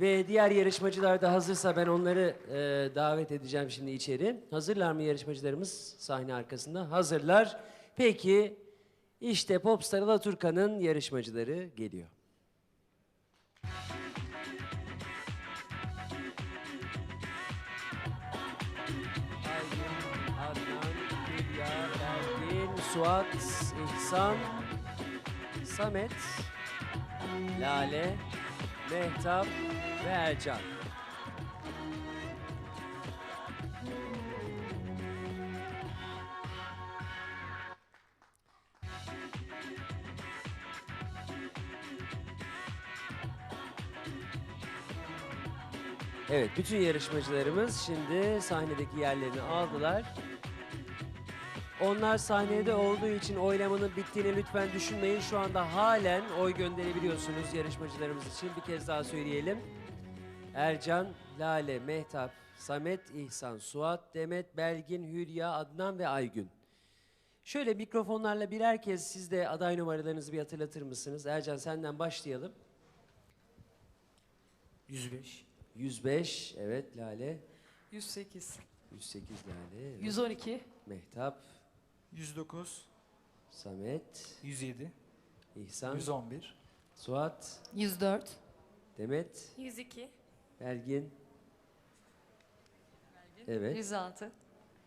Ve diğer yarışmacılar da hazırsa ben onları e, davet edeceğim şimdi içeri. Hazırlar mı yarışmacılarımız sahne arkasında? Hazırlar. Peki işte Popstar Alaturka'nın yarışmacıları geliyor. Suat, İhsan, Samet, Lale, Mehtap ve Ercan. Evet, bütün yarışmacılarımız şimdi sahnedeki yerlerini aldılar. Onlar sahnede olduğu için oylamanın bittiğini lütfen düşünmeyin. Şu anda halen oy gönderebiliyorsunuz yarışmacılarımız için. Bir kez daha söyleyelim. Ercan, Lale, Mehtap, Samet, İhsan, Suat, Demet, Belgin, Hülya, Adnan ve Aygün. Şöyle mikrofonlarla birer kez siz de aday numaralarınızı bir hatırlatır mısınız? Ercan senden başlayalım. 105. 105, evet Lale. 108, 108 Lale, evet. 112, Mehtap, 109. Samet, 107. İhsan, 111. Suat, 104, Demet, 102, Belgin. Evet. 106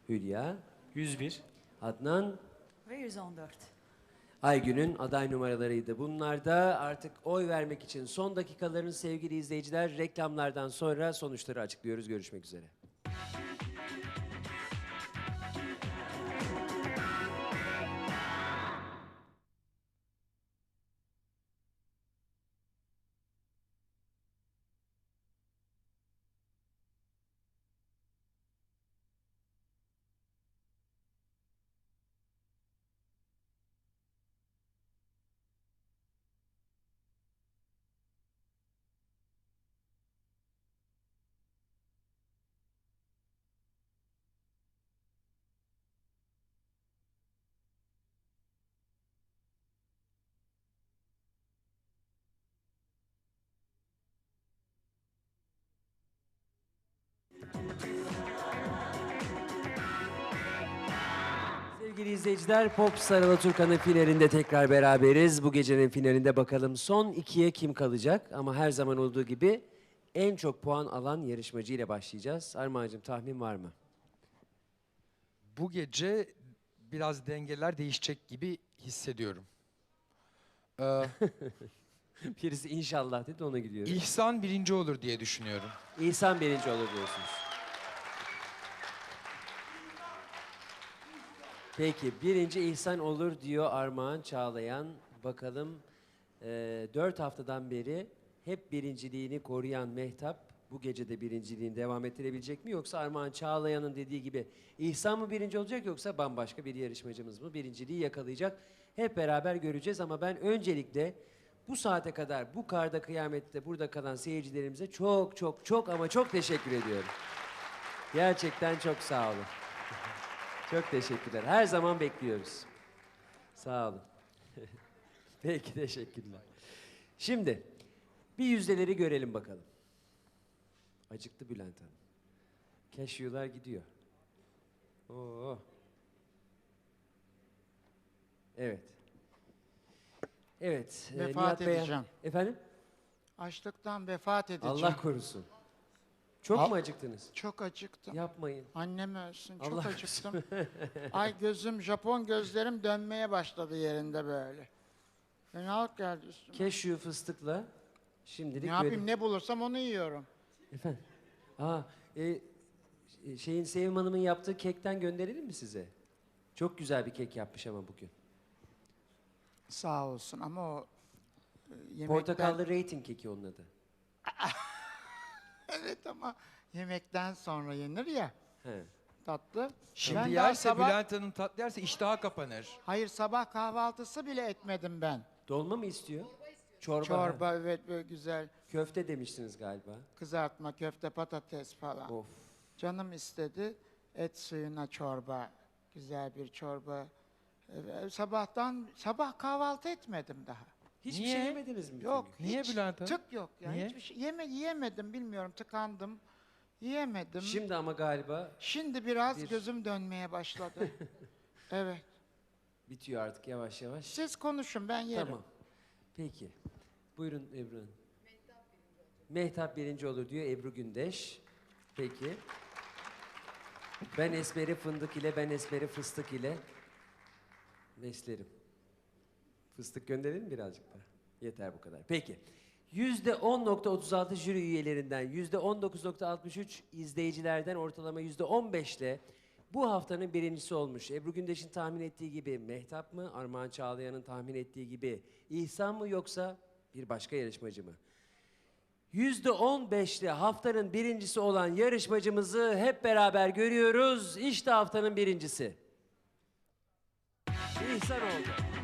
Hülya, 101. Adnan, ve 114. Aygün'ün aday numaralarıydı. Bunlar da artık oy vermek için son dakikaların sevgili izleyiciler reklamlardan sonra sonuçları açıklıyoruz. Görüşmek üzere. Sevgili izleyiciler, Popstar Alaturka'nın finalinde tekrar beraberiz. Bu gecenin finalinde bakalım son ikiye kim kalacak? Ama her zaman olduğu gibi en çok puan alan yarışmacı ile başlayacağız. Armağan'cığım tahmin var mı? Bu gece biraz dengeler değişecek gibi hissediyorum. Ee, Birisi inşallah dedi ona gidiyoruz. İhsan birinci olur diye düşünüyorum. İhsan birinci olur diyorsunuz. Peki birinci İhsan olur diyor Armağan Çağlayan. Bakalım eee dört haftadan beri hep birinciliğini koruyan Mehtap bu gece de birinciliğini devam ettirebilecek mi? Yoksa Armağan Çağlayan'ın dediği gibi İhsan mı birinci olacak yoksa bambaşka bir yarışmacımız mı birinciliği yakalayacak? Hep beraber göreceğiz ama ben öncelikle bu saate kadar bu karda kıyamette burada kalan seyircilerimize çok çok çok ama çok teşekkür ediyorum. Gerçekten çok sağ olun. Çok teşekkürler. Her zaman bekliyoruz. Sağ olun. Peki teşekkürler. Şimdi bir yüzdeleri görelim bakalım. Acıktı Bülent Hanım. Keşyular gidiyor. Oo. Evet. Evet. e, Vefat Nihat Bey- edeceğim. Efendim? Açlıktan vefat edeceğim. Allah korusun. Çok Al- mu acıktınız? Çok acıktım. Yapmayın. Annem ölsün. Çok Allah acıktım. Ay gözüm, Japon gözlerim dönmeye başladı yerinde böyle. Fenalık geldi üstüme. Keşyu fıstıkla şimdilik ne yapayım ne bulursam onu yiyorum. Efendim? Aa, e, e, şeyin Sevim Hanım'ın yaptığı kekten gönderelim mi size? Çok güzel bir kek yapmış ama bugün. Sağ olsun ama o e, yemekten... Portakallı rating keki onun adı. Evet ama yemekten sonra yenir ya He. tatlı. Şimdi Ben daha yerse sabah- Bülent Hanım tatlı yerse iştaha kapanır. Hayır sabah kahvaltısı bile etmedim ben. Dolma mı istiyor? Çorba. Çorba ha. evet böyle güzel. Köfte demiştiniz galiba. Kızartma, köfte, patates falan. Of. Canım istedi et suyuna çorba, güzel bir çorba. Ee, sabahtan sabah kahvaltı etmedim daha. Hiçbir Niye? şey yemediniz mi? Yok. Niye hiç Bülent Hanım? Tık yok ya. Niye? Hiçbir şey yeme yiyemedim bilmiyorum tıkandım. Yiyemedim. Şimdi, Şimdi ama galiba biraz bir- gözüm dönmeye başladı. evet. bitiyor artık yavaş yavaş. Siz konuşun ben yerim. Tamam. Peki. Buyurun Ebru Hanım. Mehtap birinci olur diyor Ebru Gündeş. Peki. Ben esmeri fındık ile ben esmeri fıstık ile beslerim. Fıstık gönderelim birazcık da. Yeter bu kadar. Peki. Yüzde 10.36 jüri üyelerinden, yüzde 19.63 izleyicilerden ortalama yüzde 15 ile bu haftanın birincisi olmuş. Ebru Gündeş'in tahmin ettiği gibi Mehtap mı, Armağan Çağlayan'ın tahmin ettiği gibi İhsan mı yoksa bir başka yarışmacı mı? Yüzde 15'li haftanın birincisi olan yarışmacımızı hep beraber görüyoruz. İşte haftanın birincisi. İhsan oldu.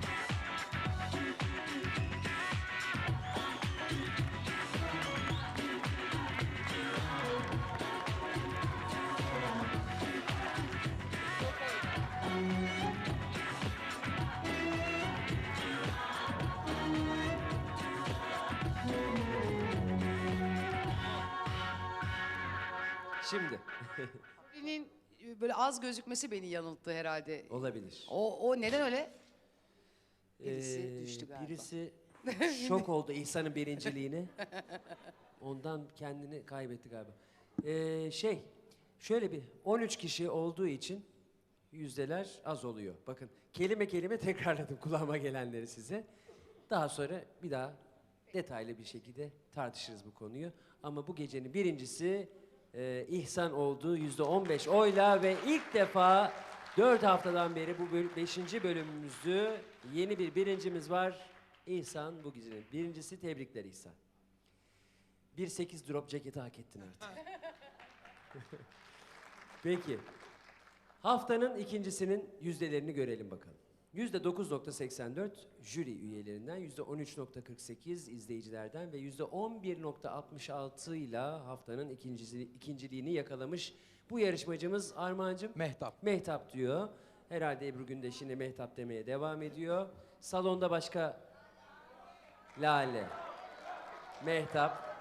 Şimdi Birinin e, böyle az gözükmesi beni yanılttı herhalde. olabilir. O, o neden öyle? Birisi Ee, düştü galiba. Birisi şok oldu İhsan'ın birinciliğini. Ondan kendini kaybetti galiba. Ee, şey, şöyle bir 13 kişi olduğu için yüzdeler az oluyor. Bakın kelime kelime tekrarladım kulağıma gelenleri size. Daha sonra bir daha detaylı bir şekilde tartışırız bu konuyu. Ama bu gecenin birincisi e, İhsan oldu yüzde 15 oyla ve ilk defa 4 haftadan beri bu 5. bölümümüzü yeni bir birincimiz var. İhsan bu gecenin birincisi. Tebrikler İhsan. 1.8 drop ceketi hak ettin artık. Peki. Haftanın ikincisinin yüzdelerini görelim bakalım. Yüzde 9.84 jüri üyelerinden, yüzde 13.48 izleyicilerden ve yüzde 11.66 ile haftanın ikincisi, ikinciliğini yakalamış bu yarışmacımız Armağan'cığım. Mehtap. Mehtap diyor. Herhalde Ebru Gündeş yine Mehtap demeye devam ediyor. Salonda başka Lale. Mehtap.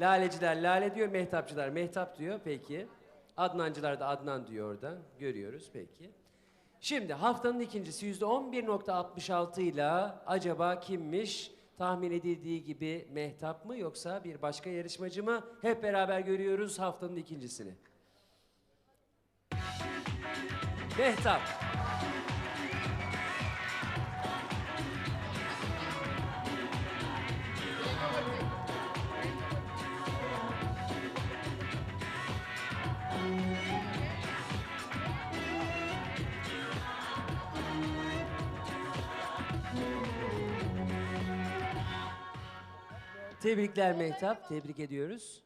Laleciler Lale diyor, Mehtapçılar Mehtap diyor. Peki. Adnancılar da Adnan diyor oradan. Görüyoruz peki. Şimdi haftanın ikincisi yüzde 11.66 ile acaba kimmiş? Tahmin edildiği gibi Mehtap mı yoksa bir başka yarışmacı mı? Hep beraber görüyoruz haftanın ikincisini. Mehtap. Tebrikler Mehtap. Tebrik ediyoruz.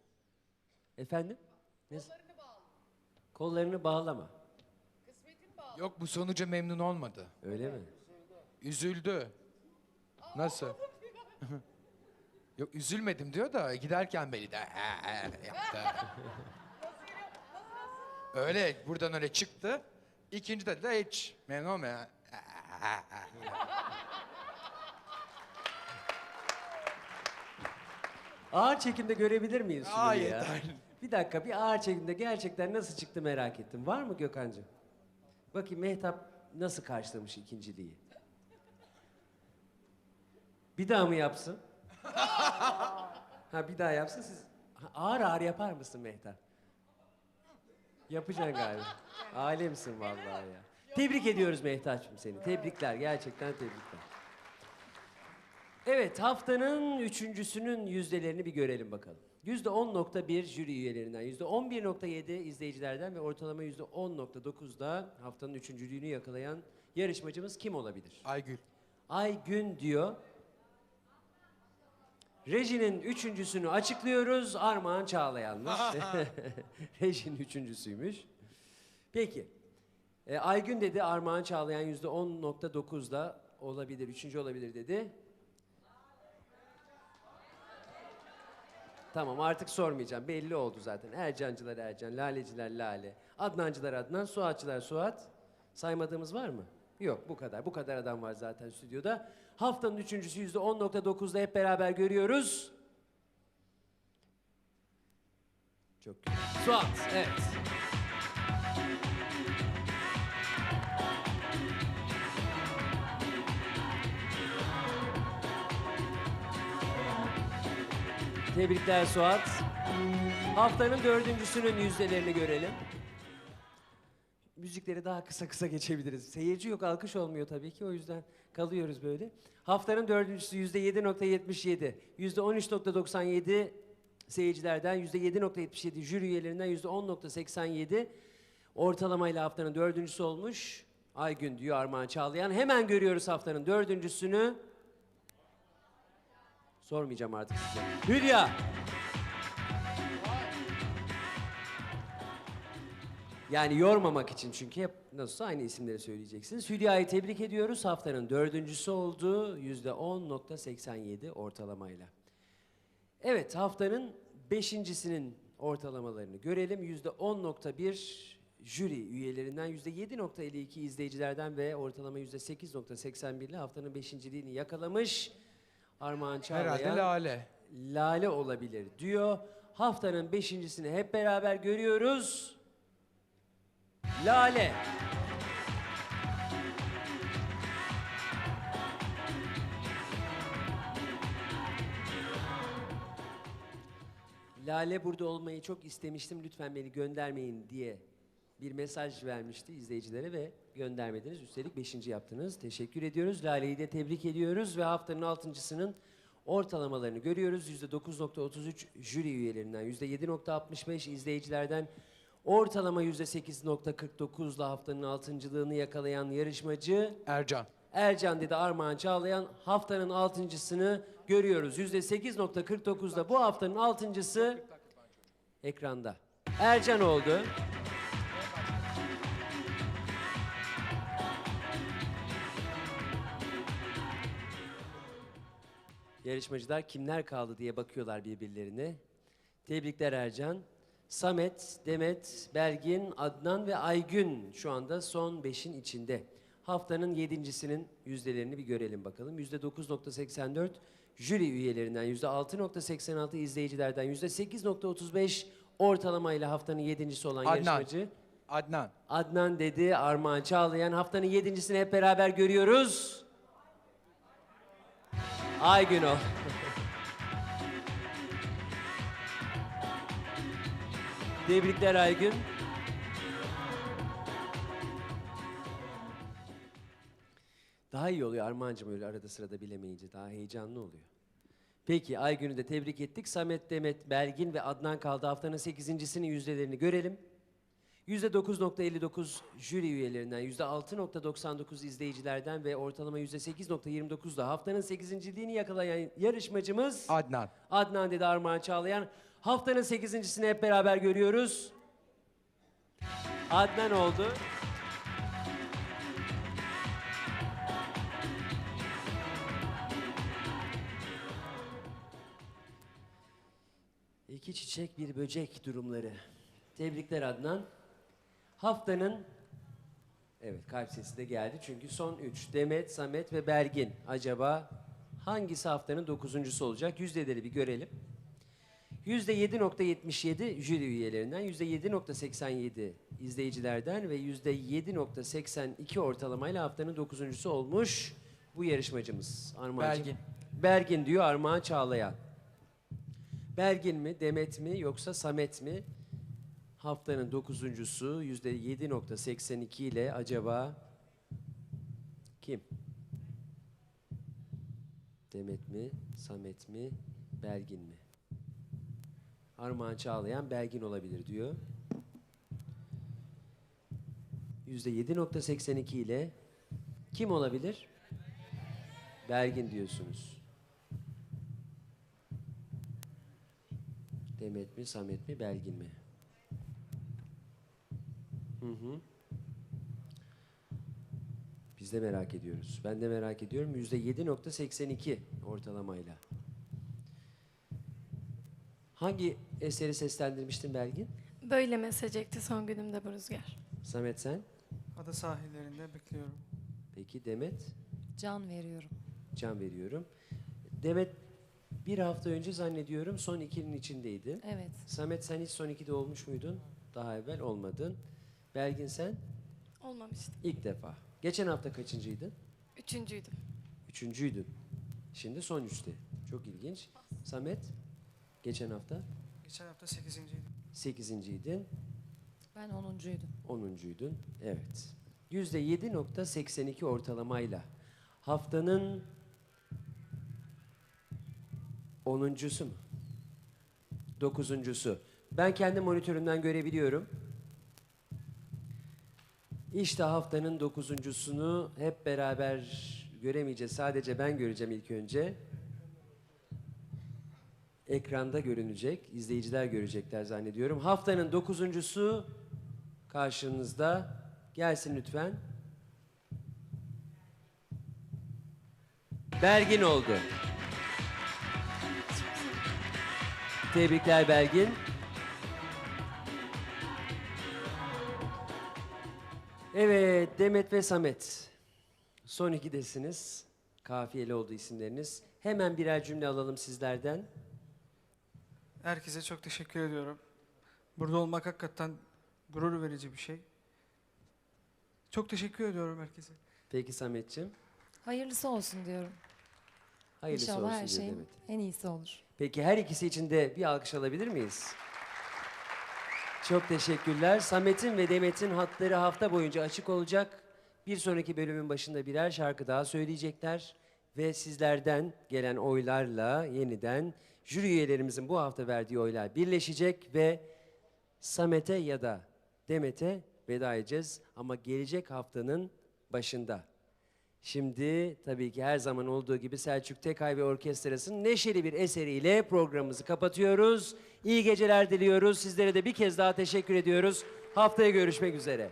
Efendim? Kollarını bağla. Kollarını bağlama. Yok bu sonuca memnun olmadı. Öyle mi? Üzüldü. Nasıl? Yok üzülmedim diyor da giderken beni de yaptı. öyle buradan öyle çıktı. İkinci de de hiç memnun olmuyor. Ağır çekimde görebilir miyiz şunu Aa, ya? yeter. Bir dakika bir ağır çekimde gerçekten nasıl çıktı merak ettim. Var mı Gökhan'cığım? Bakayım Mehtap nasıl karşılamış ikinciliği? Bir daha mı yapsın? ha bir daha yapsın siz. Ha, ağır ağır yapar mısın Mehtap? Yapacaksın galiba. Alemsin vallahi ya. Tebrik ediyoruz Mehtap'cığım seni. Tebrikler gerçekten tebrikler. Evet haftanın üçüncüsünün yüzdelerini bir görelim bakalım. Yüzde 10.1 jüri üyelerinden, yüzde 11.7 izleyicilerden ve ortalama yüzde 10.9'da haftanın üçüncülüğünü yakalayan yarışmacımız kim olabilir? Aygül. Aygün diyor. Rejinin üçüncüsünü açıklıyoruz. Armağan Çağlayan'mış. Rejinin üçüncüsüymüş. Peki. E, Aygün dedi Armağan Çağlayan yüzde 10.9'da olabilir, üçüncü olabilir dedi. Tamam artık sormayacağım. Belli oldu zaten. Ercancılar Ercan, Laleciler Lale, Adnancılar Adnan, Suatçılar Suat. Saymadığımız var mı? Yok bu kadar. Bu kadar adam var zaten stüdyoda. Haftanın üçüncüsü yüzde 10.9'da hep beraber görüyoruz. Çok güzel. Suat, evet. Tebrikler Suat. Haftanın dördüncüsünün yüzdelerini görelim. Müzikleri daha kısa kısa geçebiliriz. Seyirci yok, alkış olmuyor tabii ki. O yüzden kalıyoruz böyle. Haftanın dördüncüsü yüzde 7.77, yüzde 13.97 seyircilerden, yüzde 7.77 jüri üyelerinden yüzde 10.87 ortalamayla haftanın dördüncüsü olmuş. Aygün diyor Armağan Çağlayan. Hemen görüyoruz haftanın dördüncüsünü. Sormayacağım artık size. Hülya. Yani yormamak için çünkü hep nasılsa aynı isimleri söyleyeceksiniz. Hülya'yı tebrik ediyoruz. Haftanın dördüncüsü oldu. Yüzde 10.87 ortalamayla. Evet haftanın beşincisinin ortalamalarını görelim. Yüzde 10.1 jüri üyelerinden, yüzde 7.52 izleyicilerden ve ortalama yüzde 8.81 ile haftanın beşinciliğini yakalamış. Armağan Çağlayan. Herhalde lale. Lale olabilir diyor. Haftanın beşincisini hep beraber görüyoruz. Lale. Lale burada olmayı çok istemiştim. Lütfen beni göndermeyin diye bir mesaj vermişti izleyicilere ve göndermediniz. Üstelik beşinci yaptınız. Teşekkür ediyoruz. Lale'yi de tebrik ediyoruz ve haftanın altıncısının ortalamalarını görüyoruz. Yüzde 9.33 jüri üyelerinden, yüzde 7.65 izleyicilerden, ortalama yüzde 8.49'la haftanın altıncılığını yakalayan yarışmacı Ercan. Ercan dedi Armağan Çağlayan haftanın altıncısını görüyoruz. Yüzde 8.49'da bu haftanın altıncısı ekranda. Ercan oldu. Yarışmacılar kimler kaldı diye bakıyorlar birbirlerine. Tebrikler Ercan. Samet, Demet, Belgin, Adnan ve Aygün şu anda son beşin içinde. Haftanın yedincisinin yüzdelerini bir görelim bakalım. Yüzde 9.84 jüri üyelerinden, yüzde 6.86 izleyicilerden, yüzde 8.35 ortalamayla haftanın yedincisi olan Adnan. yarışmacı. Adnan. Adnan dedi, Armağan Çağlayan. Haftanın yedincisini hep beraber görüyoruz. Aygün o. Tebrikler Aygün. Daha iyi oluyor Armağan'cığım öyle arada sırada bilemeyince. Daha heyecanlı oluyor. Peki Aygün'ü de tebrik ettik. Samet, Demet, Belgin ve Adnan kaldı. Haftanın sekizincisinin yüzdelerini görelim. %9.59 jüri üyelerinden, %6.99 izleyicilerden ve ortalama %8.29 da haftanın sekizinciliğini yakalayan yarışmacımız Adnan. Adnan dedi Armağan Çağlayan. Haftanın sekizincisini hep beraber görüyoruz. Adnan oldu. İki çiçek bir böcek durumları. Tebrikler Adnan. Haftanın Evet kalp sesi de geldi çünkü son üç. Demet, Samet ve Belgin. Acaba hangisi haftanın dokuzuncusu olacak? Yüzdeleri bir görelim. Yüzde 7.77 jüri üyelerinden, yüzde 7.87 izleyicilerden ve yüzde 7.82 ortalamayla haftanın dokuzuncusu olmuş bu yarışmacımız. Armağancığım. Belgin. Belgin diyor Armağan Çağlayan. Belgin mi, Demet mi yoksa Samet mi? Haftanın dokuzuncusu yüzde 7.82 ile acaba kim? Demet mi, Samet mi, Belgin mi? Armağan Çağlayan Belgin olabilir diyor. Yüzde 7.82 ile kim olabilir? Belgin diyorsunuz. Demet mi, Samet mi, Belgin mi? Hı hı. Biz de merak ediyoruz. Ben de merak ediyorum. Yüzde 7.82 ortalamayla. Hangi eseri seslendirmiştin Belgin? Böyle mesaj ekti son günümde bu rüzgar. Samet sen? Ada sahillerinde bekliyorum. Peki Demet? Can veriyorum. can veriyorum. Demet bir hafta önce zannediyorum son ikinin içindeydi. Evet. Samet sen hiç son ikide olmuş muydun? Daha evvel olmadın. Belgin sen Olmamıştı. ilk defa. Geçen hafta kaçıncıydın? Üçüncüydüm. Üçüncüydün. Şimdi son üçte. Çok ilginç. Samet geçen hafta Geçen hafta 8.ydim. sekizinciydin. Ben 10'uncuydum. Onuncuydun. Evet. Yüzde yedi nokta 82 ortalamayla haftanın onuncusu mu? Dokuzuncusu. Ben kendi monitörümden görebiliyorum. İşte haftanın dokuzuncusunu hep beraber göremeyeceğiz. Sadece ben göreceğim ilk önce. Ekranda görünecek. izleyiciler görecekler zannediyorum. Haftanın dokuzuncusu karşınızda. Gelsin lütfen. Belgin oldu. Tebrikler Belgin. Evet Demet ve Samet. Son ikidesiniz. Kafiyeli oldu isimleriniz. Hemen birer cümle alalım sizlerden. Herkese çok teşekkür ediyorum. Burada olmak hakikaten gurur verici bir şey. Çok teşekkür ediyorum herkese. Peki Samet'ciğim. Hayırlısı olsun diyorum. Hayırlısı İnşallah olsun her diyor şeyin Demet. en iyisi olur. Peki her ikisi için de bir alkış alabilir miyiz? Çok teşekkürler. Samet'in ve Demet'in hatları hafta boyunca açık olacak. Bir sonraki bölümün başında birer şarkı daha söyleyecekler. Ve sizlerden gelen oylarla yeniden jüri üyelerimizin bu hafta verdiği oylar birleşecek ve Samet'e ya da Demet'e veda edeceğiz. Ama gelecek haftanın başında. Şimdi tabii ki her zaman olduğu gibi Selçuk Tekay ve Orkestrası'nın neşeli bir eseriyle programımızı kapatıyoruz. İyi geceler diliyoruz. Sizlere de bir kez daha teşekkür ediyoruz. Haftaya görüşmek üzere.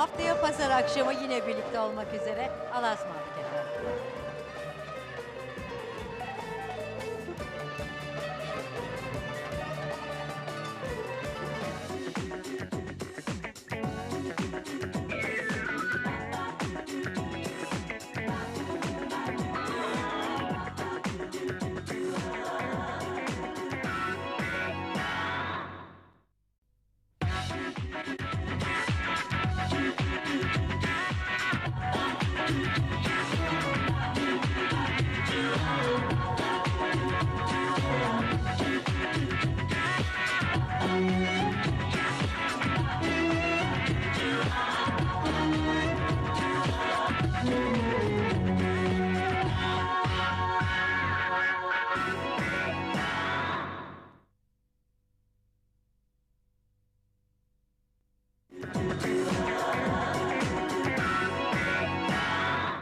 Haftaya pazar akşamı yine birlikte olmak üzere. Allah'a.